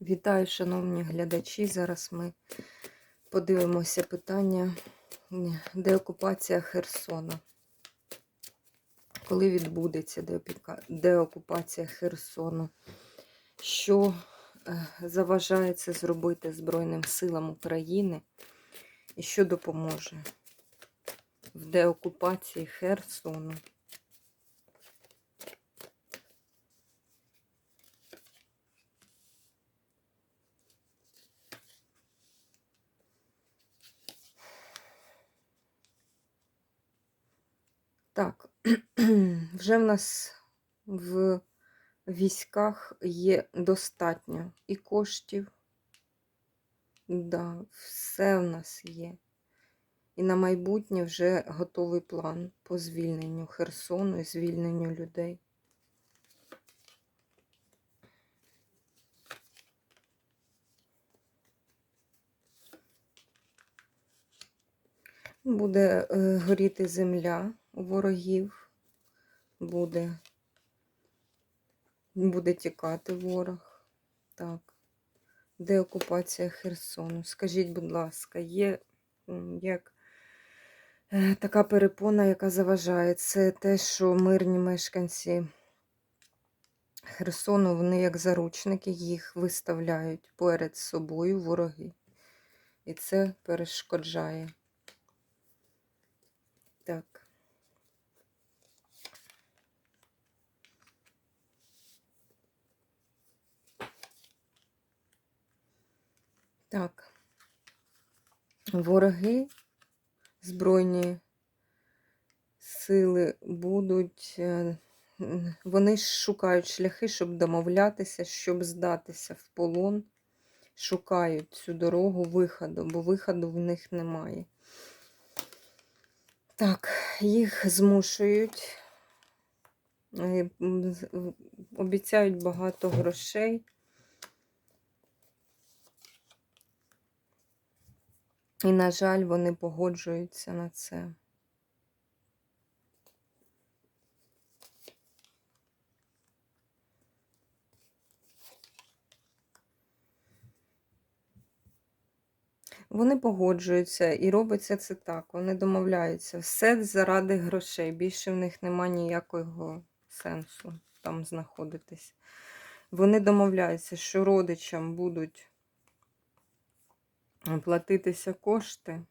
Вітаю, шановні глядачі. Зараз ми подивимося питання деокупація Херсона. Коли відбудеться деокупація Херсону? Що е, заважає це зробити Збройним силам України? І що допоможе в деокупації Херсону? Так, вже в нас в військах є достатньо і коштів. Да, все в нас є. І на майбутнє вже готовий план по звільненню Херсону і звільненню людей. Буде е, горіти земля ворогів, буде, буде тікати ворог. Так. Де окупація Херсону? Скажіть, будь ласка, є як е, така перепона, яка заважає, це те, що мирні мешканці Херсону, вони як заручники їх виставляють перед собою вороги. І це перешкоджає. Так. Так. Вороги, збройні сили будуть, е, вони шукають шляхи, щоб домовлятися, щоб здатися в полон, шукають цю дорогу виходу, бо виходу в них немає. Так, їх змушують, е, обіцяють багато грошей. І, на жаль, вони погоджуються на це. Вони погоджуються і робиться це так. Вони домовляються. Все заради грошей. Більше в них нема ніякого сенсу там знаходитись. Вони домовляються, що родичам будуть платитися кошти,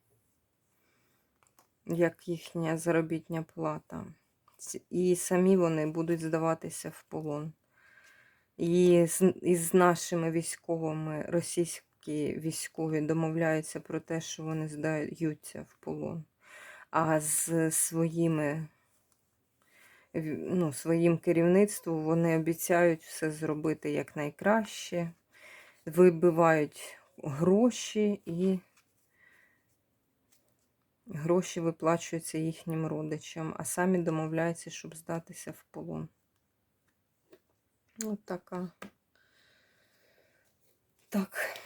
як їхня заробітня плата. І самі вони будуть здаватися в полон. І з, і з нашими військовими російські військові домовляються про те, що вони здаються в полон. А з своїми, ну, своїм керівництвом вони обіцяють все зробити якнайкраще, вибивають гроші і гроші виплачуються їхнім родичам, а самі домовляються, щоб здатися в полон. От така. Так.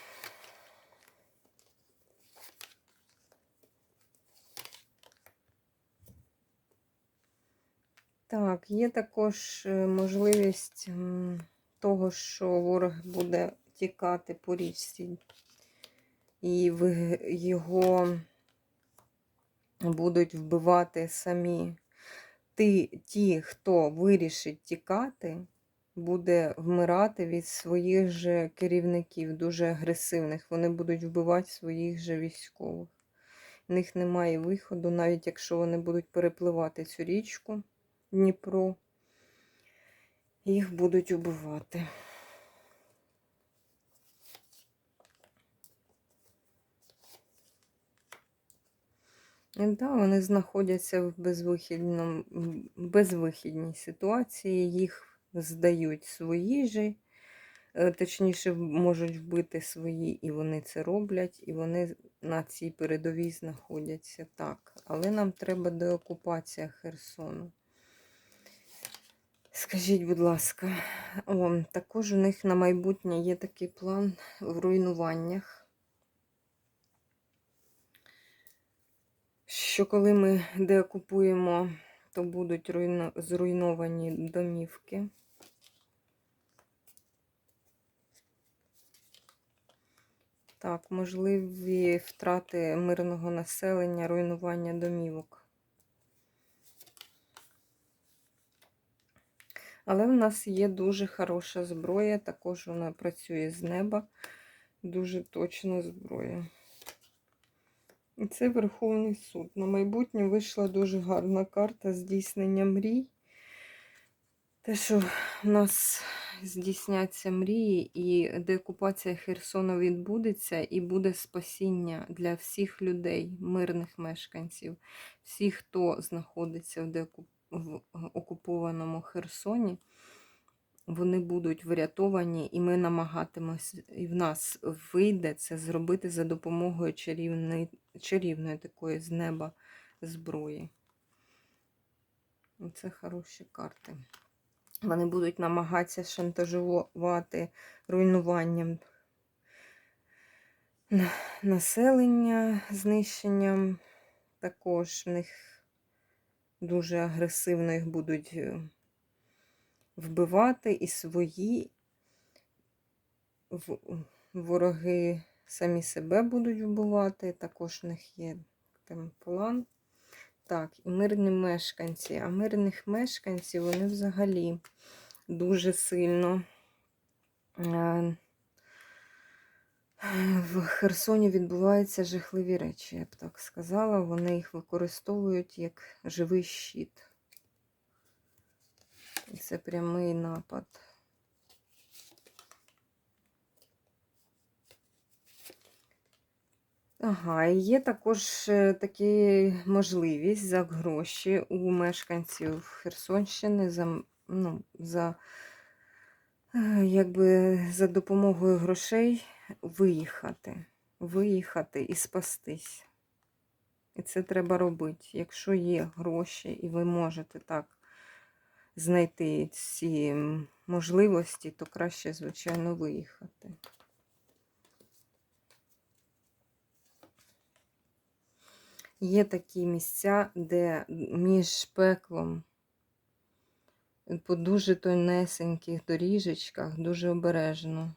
Так, є також е, можливість того, що ворог буде тікати по річці, і його будуть вбивати самі. Ті, ті, хто вирішить тікати, буде вмирати від своїх же керівників, дуже агресивних. Вони будуть вбивати своїх же військових. В них немає виходу, навіть якщо вони будуть перепливати цю річку Дніпро, їх будуть убивати. Да, вони знаходяться в безвихідному, безвихідній ситуації, їх здають свої же, е, точніше, можуть вбити свої, і вони це роблять, і вони на цій передовій знаходяться так. Але нам треба деокупація Херсону. Скажіть, будь ласка, о, також у них на майбутнє є такий план в руйнуваннях. Що коли ми деокупуємо, то будуть руйно... зруйновані домівки. Так, можливі втрати мирного населення, руйнування домівок. Але в нас є дуже хороша зброя, також вона працює з неба. Дуже точна зброя. І це Верховний суд. На майбутнє вийшла дуже гарна карта здійснення мрій. Те, що в нас здійсняться мрії, і деокупація Херсону відбудеться, і буде спасіння для всіх людей, мирних мешканців, всіх, хто знаходиться в, деоку... в окупованому Херсоні, вони будуть врятовані, і ми намагатимемося, і в нас вийде це зробити за допомогою чарівної, чарівної такої з неба зброї. Це хороші карти. Вони будуть намагатися шантажувати руйнуванням населення, знищенням. Також в них дуже агресивно їх будуть е, вбивати і свої вороги самі себе будуть вбивати. Також в них є там план. Так, і мирні мешканці. А мирних мешканців вони взагалі дуже сильно. е, В Херсоні відбуваються жахливі речі, я б так сказала. Вони їх використовують як живий щит. І це прямий напад. Ага, і є також е, такі можливість за гроші у мешканців Херсонщини за, ну, за, е, якби, за допомогою грошей виїхати. Виїхати і спастись. І це треба робити. Якщо є гроші, і ви можете так знайти ці можливості, то краще, звичайно, виїхати. Є такі місця, де між пеклом по дуже тонесеньких доріжечках, дуже обережно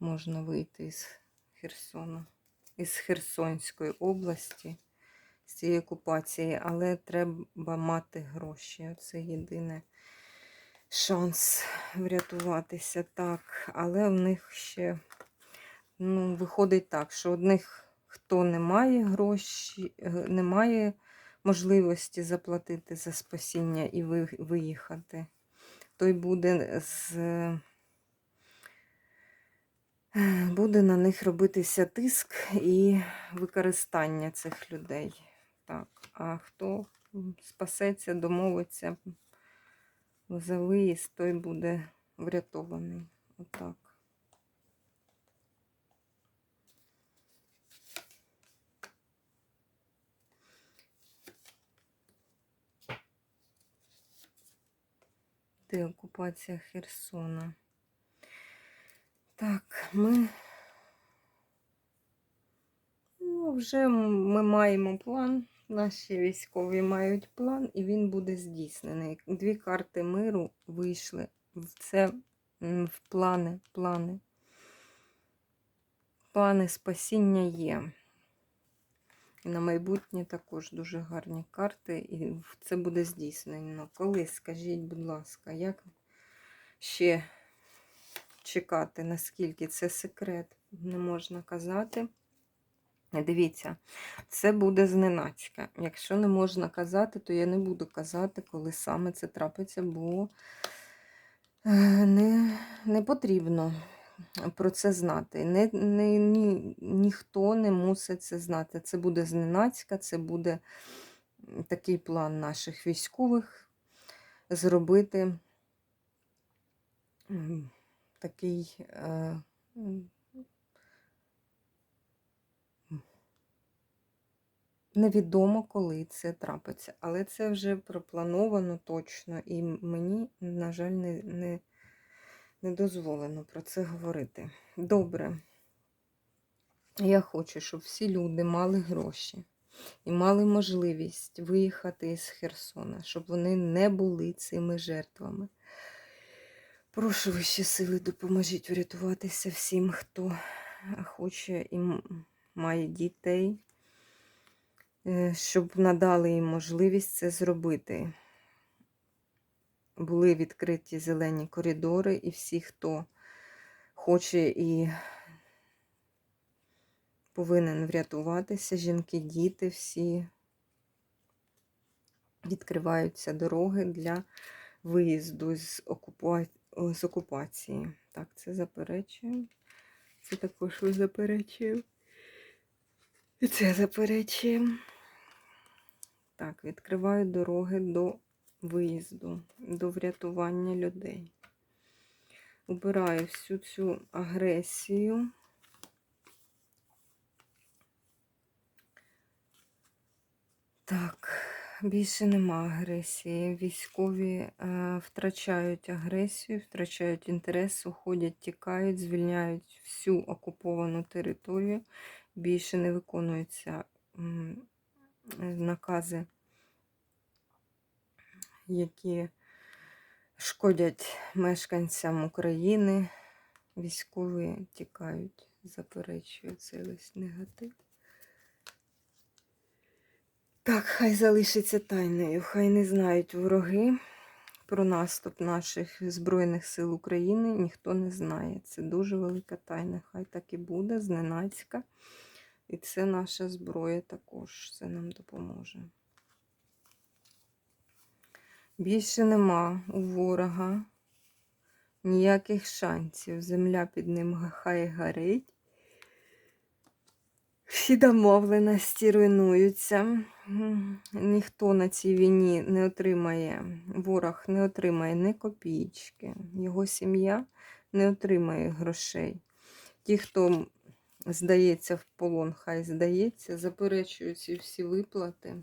можна вийти із Херсону, із Херсонської області, з цієї окупації, але треба мати гроші. Це єдине шанс врятуватися так. Але в них ще ну, виходить так, що одних, хто не має гроші, е, не має можливості заплатити за спасіння і виїхати, той буде з. е, Буде на них робитися тиск і використання цих людей. Так, а хто спасеться, домовиться за виїзд, той буде врятований. Отак. Де окупація Херсона? Так, ми ну, вже ми маємо план. Наші військові мають план, і він буде здійснений. Дві карти миру вийшли. Це в плани, плани. Плани спасіння є. І на майбутнє також дуже гарні карти, і це буде здійснено. Коли, скажіть, будь ласка, як ще чекати, наскільки це секрет, не можна казати. Дивіться, це буде зненацька. Якщо не можна казати, то я не буду казати, коли саме це трапиться, бо е, не, не потрібно про це знати. Не, не, ні, ніхто не мусить це знати. Це буде зненацька, це буде такий план наших військових зробити такий. Е, Невідомо, коли це трапиться, але це вже проплановано точно, і мені, на жаль, не, не, не дозволено про це говорити. Добре. Я хочу, щоб всі люди мали гроші і мали можливість виїхати із Херсона, щоб вони не були цими жертвами. Прошу вищі сили, допоможіть врятуватися всім, хто хоче і має дітей, щоб надали їм можливість це зробити. Були відкриті зелені коридори, і всі, хто хоче і повинен врятуватися, жінки, діти, всі відкриваються дороги для виїзду з, окупа... з окупації. Так, це заперечуємо. Це також ви заперечуємо. І це заперечуємо. Так, відкриваю дороги до виїзду, до врятування людей. Убираю всю цю агресію. Так, більше нема агресії. Військові е, втрачають агресію, втрачають інтерес, уходять, тікають, звільняють всю окуповану територію. Більше не виконуються накази, які шкодять мешканцям України. Військові тікають, заперечують цей весь негатив. Так, хай залишиться тайною, хай не знають вороги про наступ наших Збройних сил України, ніхто не знає. Це дуже велика тайна. Хай так і буде, зненацька. І це наша зброя також, це нам допоможе. Більше нема у ворога ніяких шансів. Земля під ним хай горить. Всі домовленості руйнуються. Ніхто на цій війні не отримає, ворог не отримає ні копійки, його сім'я не отримає грошей. Ті, хто здається в полон, хай здається, заперечують ці всі виплати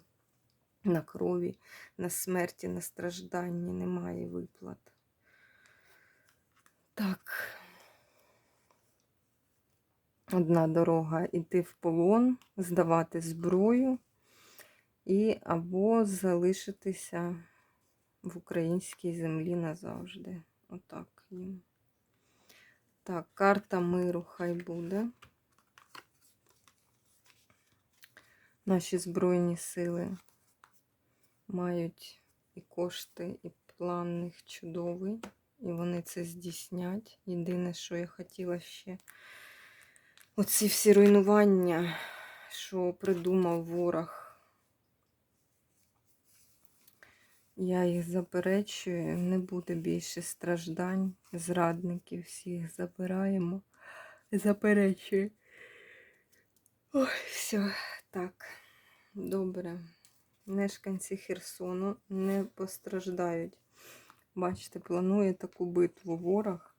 на крові, на смерті, на стражданні, немає виплат. Так. Одна дорога йти в полон, здавати зброю і або залишитися в українській землі назавжди. Отак. Так, карта миру хай буде. Наші Збройні сили мають і кошти, і план них чудовий, і вони це здійснять. Єдине, що я хотіла ще оці всі руйнування, що придумав ворог. Я їх заперечую, не буде більше страждань, зрадників всіх забираємо. Заперечую. Ой, все, так, добре. Мешканці Херсону не постраждають. Бачите, планує таку битву ворог.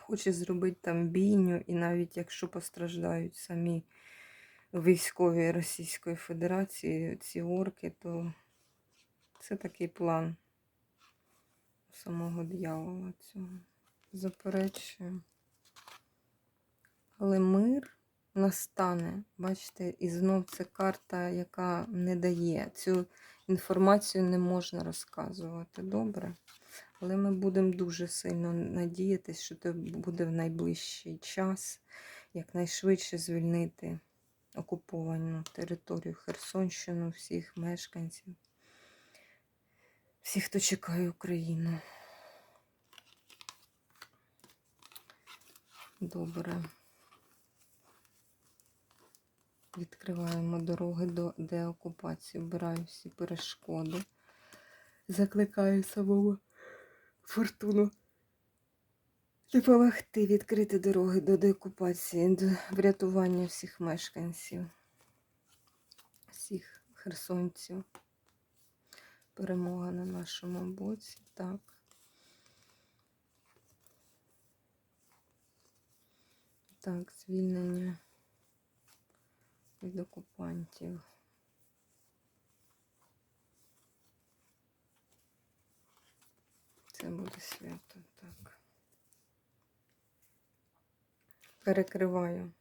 Хоче зробити там бійню, і навіть якщо постраждають самі військові Російської Федерації, ці орки, то це такий план самого дьявола цього. Заперечую. Але мир настане. Бачите, і знов це карта, яка не дає. Цю інформацію не можна розказувати. Добре? Але ми будемо дуже сильно надіятися, що це буде в найближчий час якнайшвидше звільнити окуповану територію Херсонщину, всіх мешканців, всіх, хто чекає Україну. Добре. Відкриваємо дороги до деокупації, вбираю всі перешкоди. Закликаю самого фортуну допомогти відкрити дороги до деокупації, до врятування всіх мешканців, всіх херсонців. Перемога на нашому боці, так. Так, звільнення від окупантів. Це буде свято, так. Перекриваю.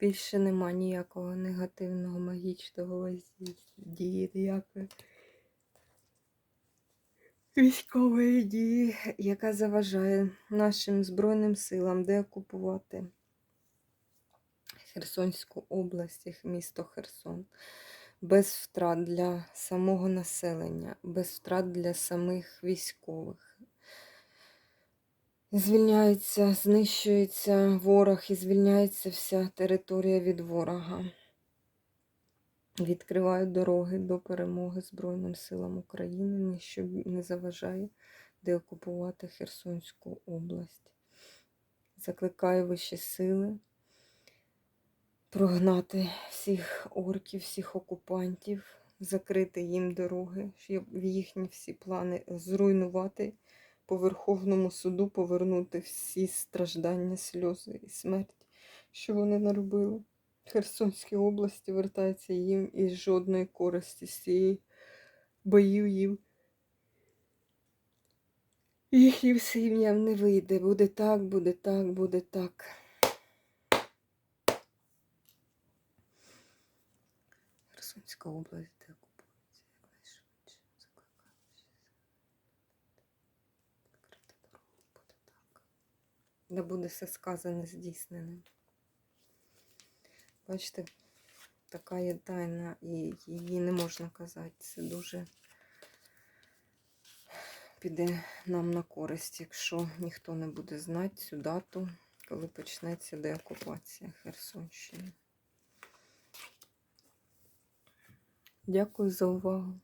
Більше нема ніякого негативного магічного воздії, ніякої військової дії, яка заважає нашим Збройним силам деокупувати Херсонську область, місто Херсон. Без втрат для самого населення, без втрат для самих військових. Звільняється, знищується ворог і звільняється вся територія від ворога. Відкривають дороги до перемоги Збройним силам України, ніщо не заважає деокупувати Херсонську область. Закликаю вищі сили прогнати всіх орків, всіх окупантів, закрити їм дороги, щоб їхні всі плани зруйнувати по Верховному суду, повернути всі страждання, сльози і смерть, що вони наробили. Херсонській області вертається їм із жодної користі з цієї боїв їм. Їхнім сім'ям не вийде. Буде так, буде так, буде так. Херсонська область де окупується якнайшвидше. Закликаю всіх відкрити буде так. Де буде все сказане здійсненим. Бачите, така є тайна, і її не можна казати. Це дуже піде нам на користь, якщо ніхто не буде знати цю дату, коли почнеться деокупація Херсонщини. Дякую за увагу.